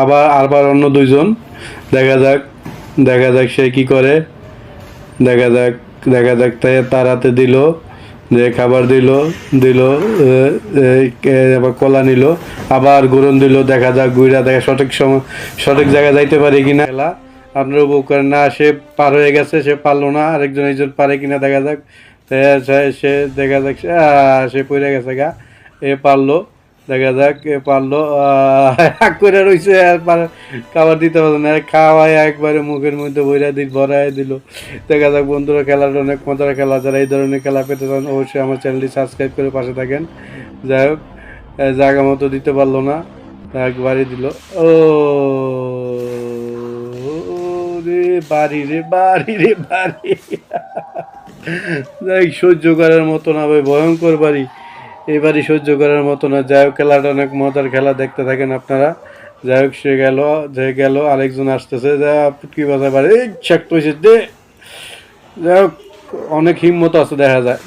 আবার আবার অন্য দুইজন। দেখা যাক দেখা যাক সে কি করে। দেখা যাক দেখা যাক তাই তার হাতে দিল, যে খাবার দিল দিল আবার কলা নিল, আবার গুরন দিল, দেখা যাক গুইরা দেখা সঠিক সময়, সঠিক জায়গায় যাইতে পারে কিনা। খেলা আপনার উপকার না, সে পার হয়ে গেছে, সে পারল না, আরেকজন একজন পারে কিনা দেখা যাক। সে দেখা যাক সে পড়ে গেছে গা, এ পারল। দেখা যাক পারল আহ, করে রইছে আর খাবার দিতে পারল না। খাওয়াই একবারে মুখের মধ্যে বইরা দিল ভরাই দিল। দেখা যাক বন্ধুরা খেলাটা অনেক মজার খেলা যারা এই ধরনের খেলা পেতে চান অবশ্যই আমার চ্যানেলটি সাবস্ক্রাইব করে পাশে থাকেন। যাই হোক জায়গা মতো দিতে পারল না একবারে দিল। ও রে বাড়ি রে বাড়ি রে বাড়ি। যাই সহ্য করার মতো না ভাই ভয়ঙ্কর বাড়ি। এবারই সহ্য করার মতো না। যাই হোক, খেলাটা অনেক মজার খেলা, দেখতে থাকেন আপনারা। যাই হোক, সে গেল, যে গেল, আরেকজন আসতেছে। যা পুটকি বাজার বাড়ি। এই ছাক্ত দে। যাই হোক, অনেক হিম্মত আছে দেখা যায়।